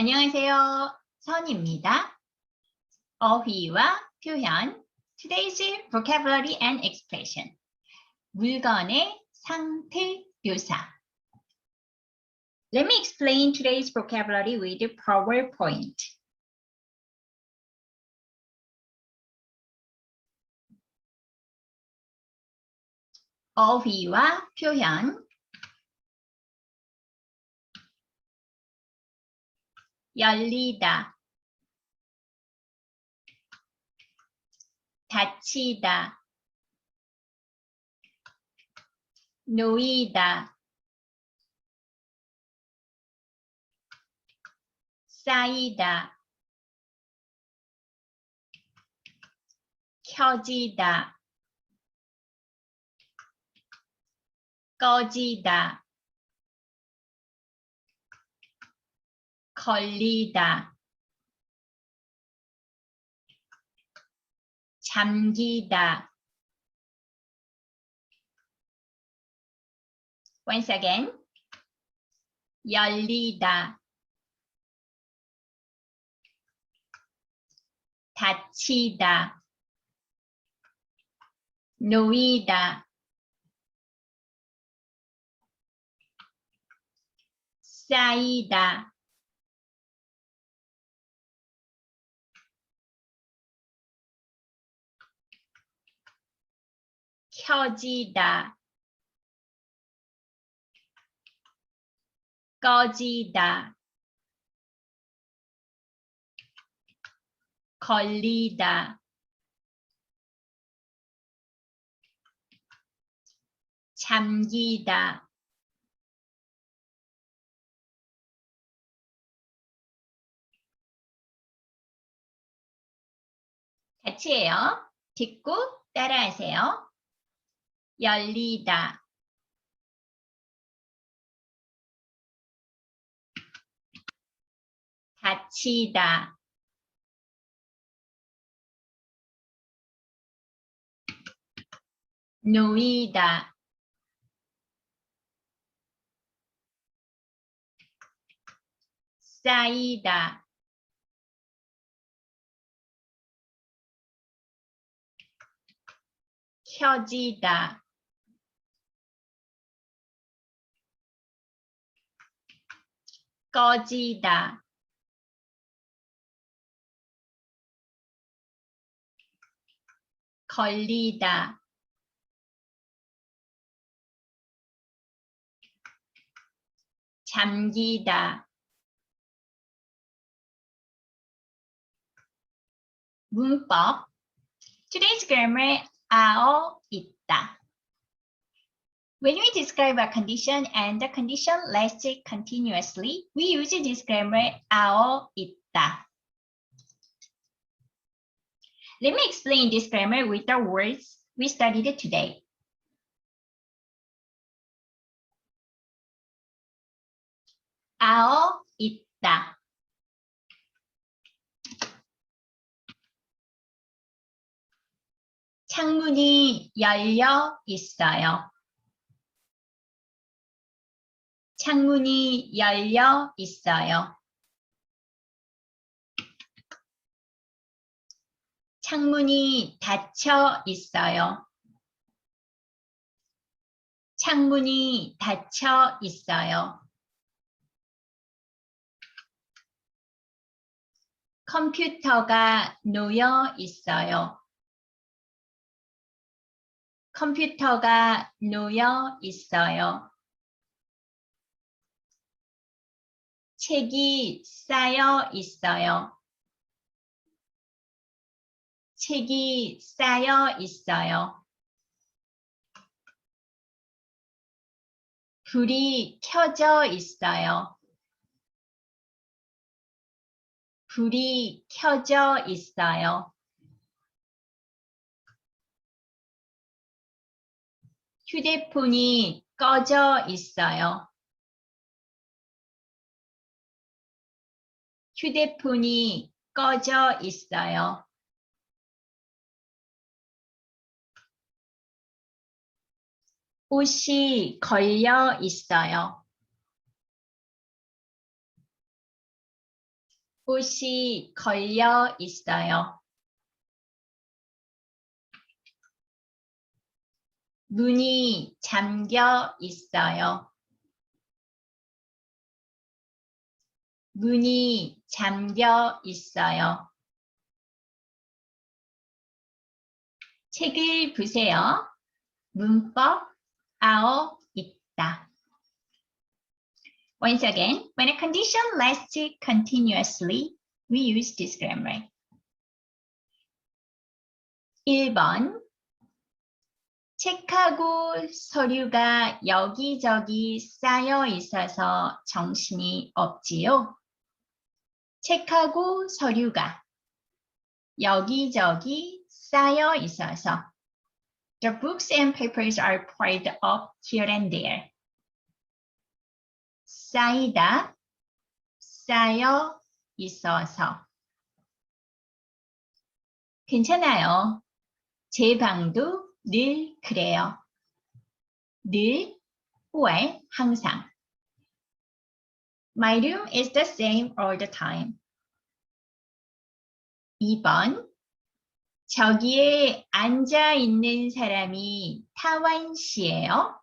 안녕하세요. 선입니다. 어휘와 표현 Today's vocabulary and expression 물건의 상태 묘사 Let me explain today's vocabulary with PowerPoint. 어휘와 표현 열리다. 닫히다. 놓이다. 쌓이다. 켜지다. 꺼지다 걸리다. 잠기다. Once again 열리다. 닫히다. 놓이다. 쌓이다 켜지다 꺼지다 걸리다 잠기다 같이 해요. 듣고 따라하세요. 열리다. 닫히다. 놓이다. 쌓이다. 켜지다 꺼지다. 걸리다. 잠기다. 문법. Today's grammar 아어 있다 When we describe a condition and the condition lasts continuously, we use this grammar 아어 있다. Let me explain this grammar with the words we studied today. 아어 있다. 창문이 열려 있어요. 창문이 열려 있어요. 창문이 닫혀 있어요. 창문이 닫혀 있어요. 컴퓨터가 놓여 있어요. 컴퓨터가 놓여 있어요. 책이 쌓여 있어요. 책이 쌓여 있어요. 불이 켜져 있어요. 불이 켜져 있어요. 휴대폰이 꺼져 있어요. 휴대폰이 꺼져 있어요. 옷이 걸려 있어요. 옷이 걸려 있어요. 문이 잠겨 있어요. 문이 잠겨 있어요. 책을 보세요. 문법 아오 있다. Once again, when a condition lasts continuously, we use this grammar. 1번 책하고 서류가 여기저기 쌓여 있어서 정신이 없지요. 책하고 서류가 여기저기 쌓여 있어서 The books and papers are piled up here and there. 쌓이다, 쌓여 있어서. 괜찮아요. 제 방도 늘 그래요. 늘, or 항상. My room is the same all the time. 2번. 저기에 앉아 있는 사람이 타완 씨예요.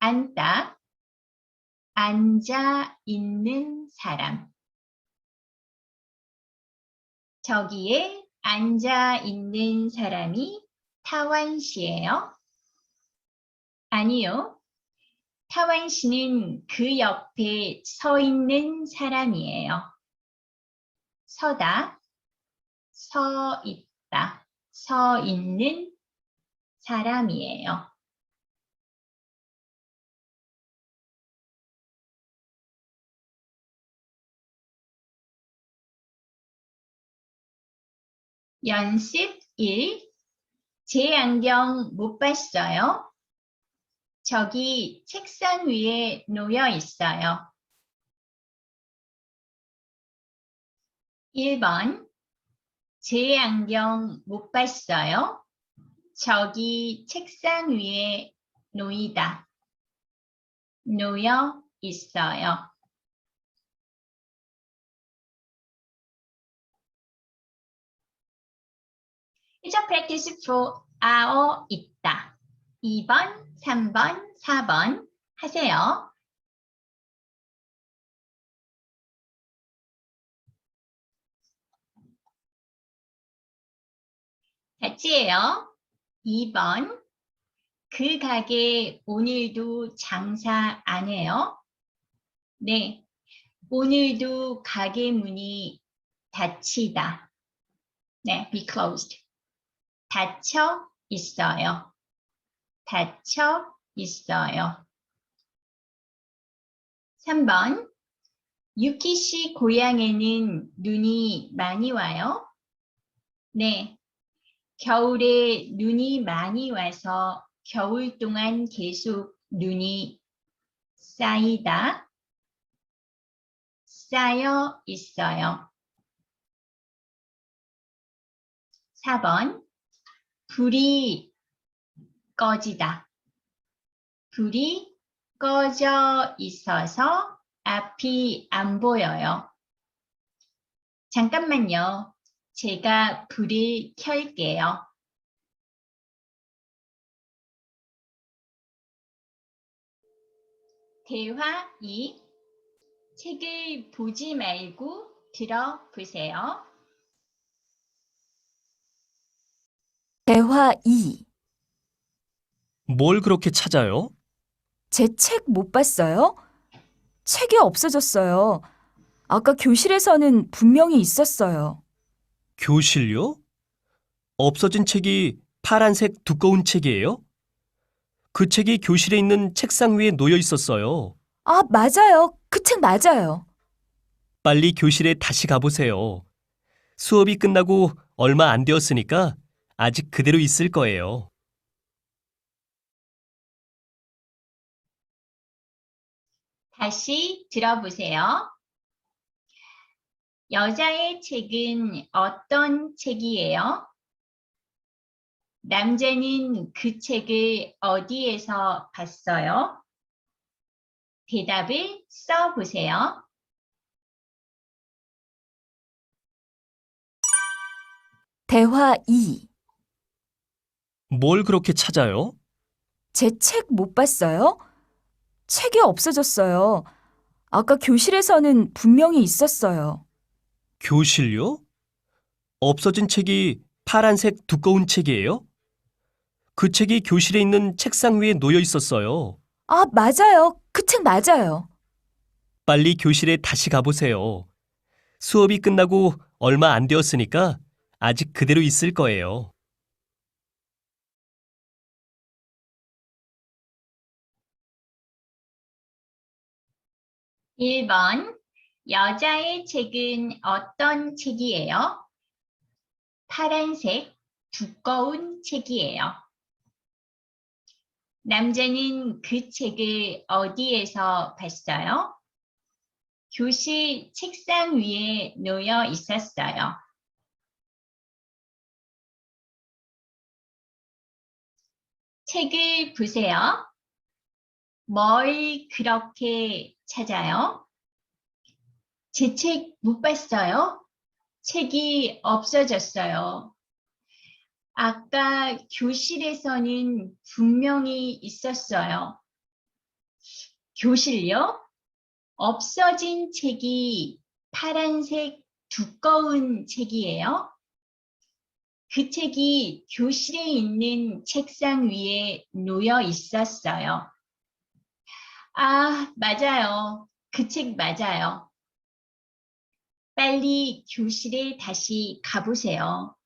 앉다, 앉아 있는 사람. 저기에 앉아 있는 사람이 타완 씨예요. 아니요. 타완 씨는 그 옆에 서 있는 사람이에요. 서다, 서 있다, 서 있는 사람이에요. 연습 1. 제 안경 못 봤어요. 저기 책상 위에 놓여 있어요. 1번. 제 안경 못 봤어요. 저기 책상 위에 놓이다. 놓여 있어요. 이제 practice for 아어 있다. 2번, 3번, 4번 하세요. 같이 해요. 2번. 그 가게 오늘도 장사 안 해요? 네. 오늘도 가게 문이 닫히다. 네, be closed. 닫혀 있어요. 닫혀 있어요. 3번. 유키 씨 고향에는 눈이 많이 와요? 네. 겨울에 눈이 많이 와서 겨울 동안 계속 눈이 쌓이다, 쌓여 있어요. 4번. 불이 꺼지다. 불이 꺼져 있어서 앞이 안 보여요. 잠깐만요. 제가 불을 켤게요. 대화 2. 책을 보지 말고 들어보세요. 대화 2. 뭘 그렇게 찾아요? 제 책 못 봤어요? 책이 없어졌어요. 아까 교실에서는 분명히 있었어요. 교실요? 없어진 책이 파란색 두꺼운 책이에요? 그 책이 교실에 있는 책상 위에 놓여 있었어요. 아, 맞아요. 그 책 맞아요. 빨리 교실에 다시 가보세요. 수업이 끝나고 얼마 안 되었으니까 아직 그대로 있을 거예요. 다시 들어보세요. 여자의 책은 어떤 책이에요? 남자는 그 책을 어디에서 봤어요? 대답을 써보세요. 대화 2. 뭘 그렇게 찾아요? 제 책 못 봤어요? 책이 없어졌어요. 아까 교실에서는 분명히 있었어요. 교실요? 없어진 책이 파란색 두꺼운 책이에요? 그 책이 교실에 있는 책상 위에 놓여 있었어요. 아, 맞아요. 그 책 맞아요. 빨리 교실에 다시 가보세요. 수업이 끝나고 얼마 안 되었으니까 아직 그대로 있을 거예요. 일번 여자의 책은 어떤 책이에요? 파란색 두꺼운 책이에요. 남자는 그 책을 어디에서 봤어요? 교실 책상 위에 놓여 있었어요. 책을 보세요. 뭘 그렇게 찾아요? 제 책 못 봤어요? 책이 없어졌어요. 아까 교실에서는 분명히 있었어요. 교실요? 없어진 책이 파란색 두꺼운 책이에요? 그 책이 교실에 있는 책상 위에 놓여 있었어요. 아, 맞아요. 그 책 맞아요. 빨리 교실에 다시 가보세요.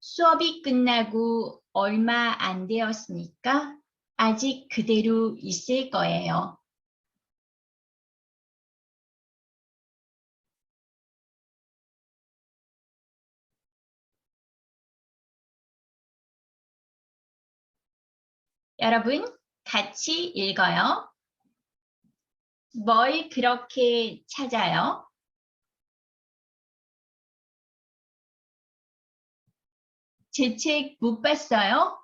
수업이 끝나고 얼마 안 되었으니까 아직 그대로 있을 거예요. 여러분, 같이 읽어요. 뭘 그렇게 찾아요? 제 책 못 봤어요?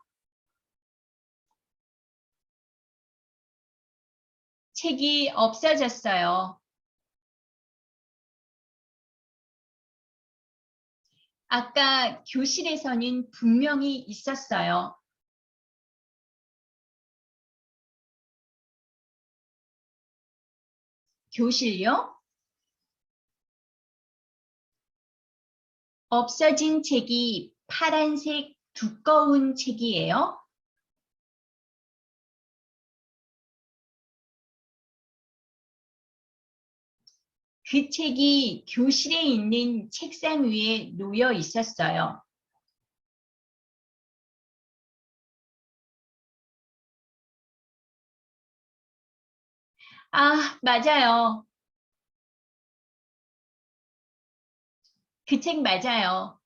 책이 없어졌어요. 아까 교실에서는 분명히 있었어요. 교실요? 없어진 책이 파란색 두꺼운 책이에요? 그 책이 교실에 있는 책상 위에 놓여 있었어요. 아, 맞아요. 그 책 맞아요.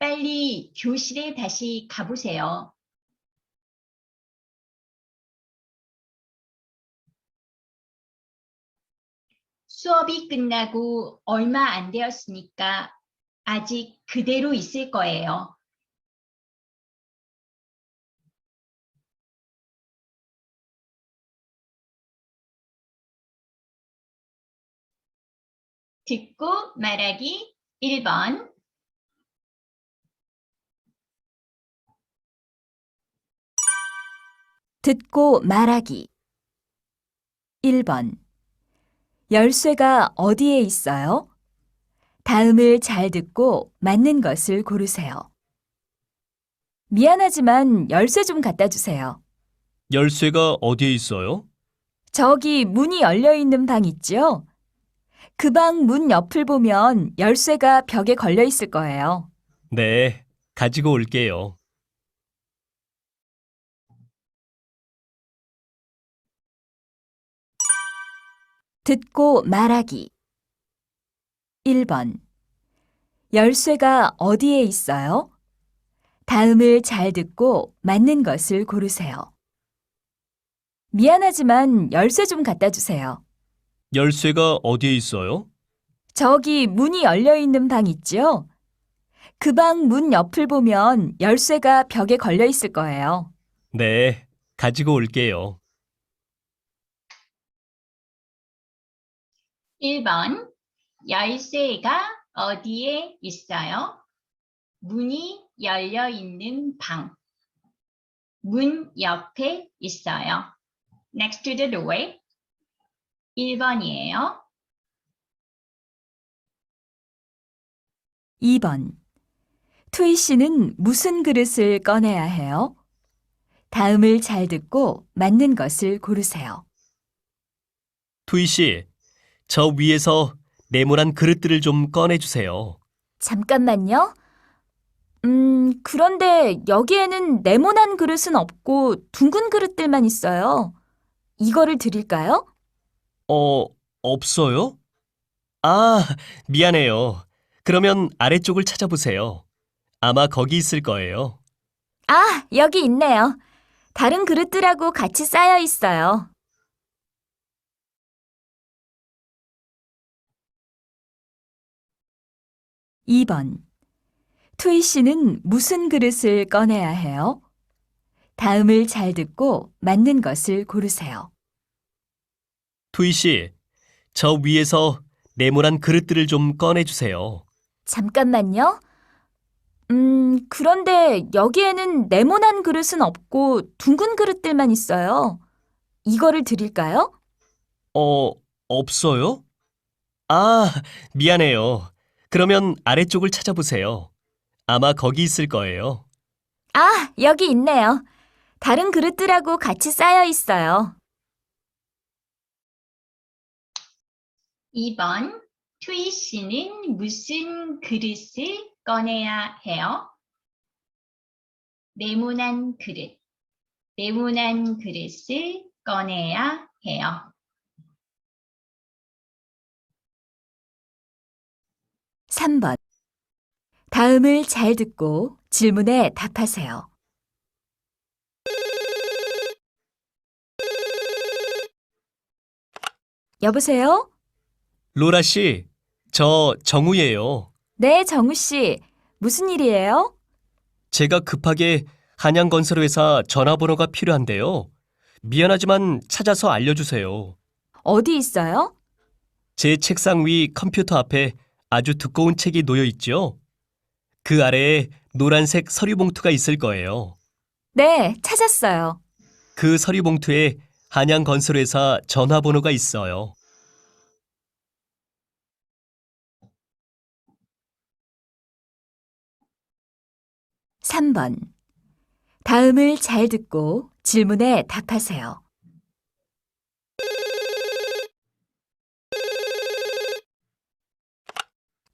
빨리 교실에 다시 가보세요. 수업이 끝나고 얼마 안 되었으니까 아직 그대로 있을 거예요. 듣고 말하기 1번 듣고 말하기. 1번. 열쇠가 어디에 있어요? 다음을 잘 듣고 맞는 것을 고르세요. 미안하지만 열쇠 좀 갖다 주세요. 열쇠가 어디에 있어요? 저기 문이 열려 있는 방 있죠? 그 방 문 옆을 보면 열쇠가 벽에 걸려 있을 거예요. 네, 가지고 올게요. 듣고 말하기. 1번. 열쇠가 어디에 있어요? 다음을 잘 듣고 맞는 것을 고르세요. 미안하지만 열쇠 좀 갖다 주세요. 열쇠가 어디에 있어요? 저기 문이 열려 있는 방 있죠? 그 방 문 옆을 보면 열쇠가 벽에 걸려 있을 거예요. 네, 가지고 올게요. 1번 열쇠가 어디에 있어요? 문이 열려 있는 방. 문 옆에 있어요. Next to the door. 1번이에요. 2번. 투이 씨는 무슨 그릇을 꺼내야 해요? 다음을 잘 듣고 맞는 것을 고르세요. 투이 씨, 저 위에서 네모난 그릇들을 좀 꺼내주세요. 잠깐만요. 음, 그런데 여기에는 네모난 그릇은 없고 둥근 그릇들만 있어요. 이거를 드릴까요? 어, 없어요? 아, 미안해요. 그러면 아래쪽을 찾아보세요. 아마 거기 있을 거예요. 아, 여기 있네요. 다른 그릇들하고 같이 쌓여 있어요. (2번) 투이 씨는 무슨 그릇을 꺼내야 해요? 다음을 잘 듣고 맞는 것을 고르세요. 투이 씨, 저 위에서 네모난 그릇들을 좀 꺼내주세요. 잠깐만요. 음, 그런데 여기에는 네모난 그릇은 없고 둥근 그릇들만 있어요. 이거를 드릴까요? 어, 없어요? 아, 미안해요. 그러면 아래쪽을 찾아보세요. 아마 거기 있을 거예요. 아, 여기 있네요. 다른 그릇들하고 같이 쌓여 있어요. 2번. 투이 씨는 무슨 그릇을 꺼내야 해요? 네모난 그릇. 네모난 그릇을 꺼내야 해요. 3번. 다음을 잘 듣고 질문에 답하세요. 여보세요? 로라 씨, 저 정우예요. 네, 정우 씨. 무슨 일이에요? 제가 급하게 한양건설회사 전화번호가 필요한데요. 미안하지만 찾아서 알려주세요. 어디 있어요? 제 책상 위 컴퓨터 앞에 아주 두꺼운 책이 놓여 있죠. 그 아래에 노란색 서류 봉투가 있을 거예요. 네, 찾았어요. 그 서류 봉투에 한양건설회사 전화번호가 있어요. 삼번 다음을 잘 듣고 질문에 답하세요.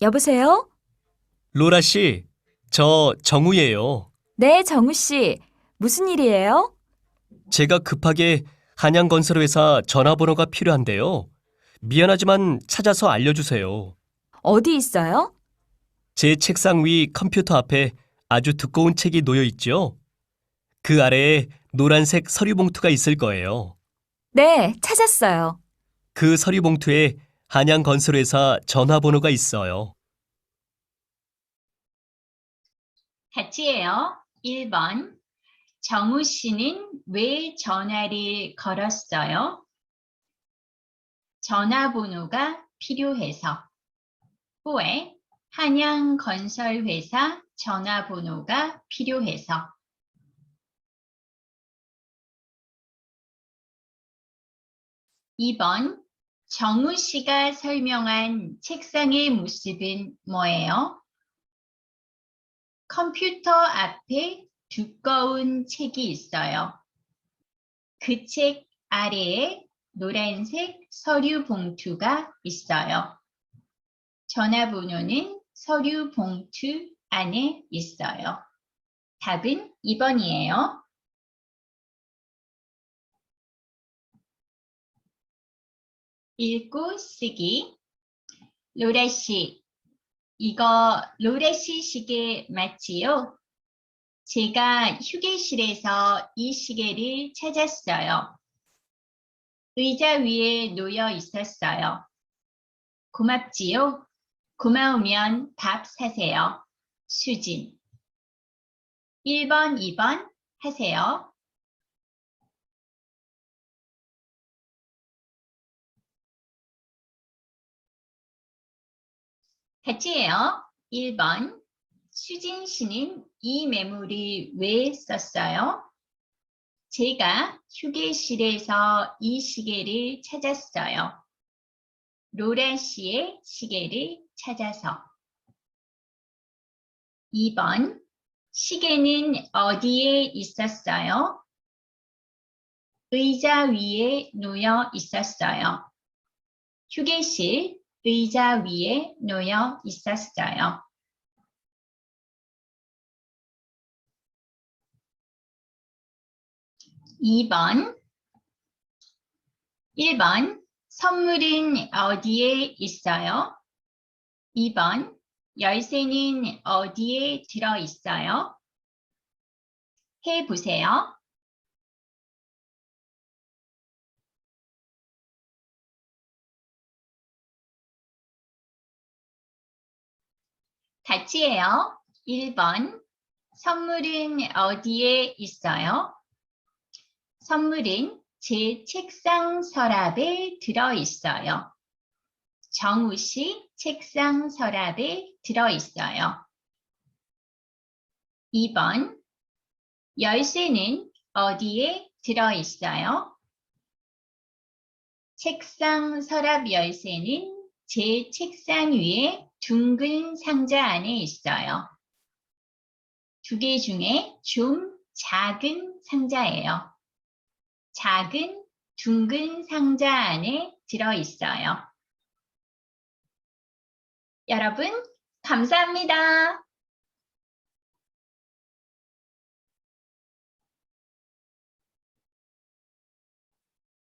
여보세요? 로라 씨, 저 정우예요. 네, 정우 씨. 무슨 일이에요? 제가 급하게 한양건설회사 전화번호가 필요한데요. 미안하지만 찾아서 알려주세요. 어디 있어요? 제 책상 위 컴퓨터 앞에 아주 두꺼운 책이 놓여 있죠. 그 아래에 노란색 서류 봉투가 있을 거예요. 네, 찾았어요. 그 서류 봉투에 한양건설회사 전화번호가 있어요. 같이 해요. 1번. 정우 씨는 왜 전화를 걸었어요? 전화번호가 필요해서. 후에 한양건설회사 전화번호가 필요해서. 2번. 정우 씨가 설명한 책상의 모습은 뭐예요? 컴퓨터 앞에 두꺼운 책이 있어요. 그 책 아래에 노란색 서류 봉투가 있어요. 전화번호는 서류 봉투 안에 있어요. 답은 2번이에요. 읽고 쓰기. 로라 씨, 이거 로레 씨 시계 맞지요? 제가 휴게실에서 이 시계를 찾았어요. 의자 위에 놓여 있었어요. 고맙지요? 고마우면 밥 사세요. 수진. 1번, 2번 하세요. 같이 해요. 1번. 수진 씨는 이 메모를 왜 썼어요? 제가 휴게실에서 이 시계를 찾았어요. 로라 씨의 시계를 찾아서. 2번. 시계는 어디에 있었어요? 의자 위에 놓여 있었어요. 휴게실 의자 위에 놓여 있었어요. 2번 1번 선물은 어디에 있어요? 2번 열쇠는 어디에 들어 있어요? 해 보세요. 같이 해요. 1번 선물은 어디에 있어요? 선물은 제 책상 서랍에 들어 있어요. 정우 씨 책상 서랍에 들어 있어요. 2번 열쇠는 어디에 들어 있어요? 책상 서랍 열쇠는 제 책상 위에 둥근 상자 안에 있어요. 두 개 중에 좀 작은 상자예요. 작은 둥근 상자 안에 들어 있어요. 여러분, 감사합니다.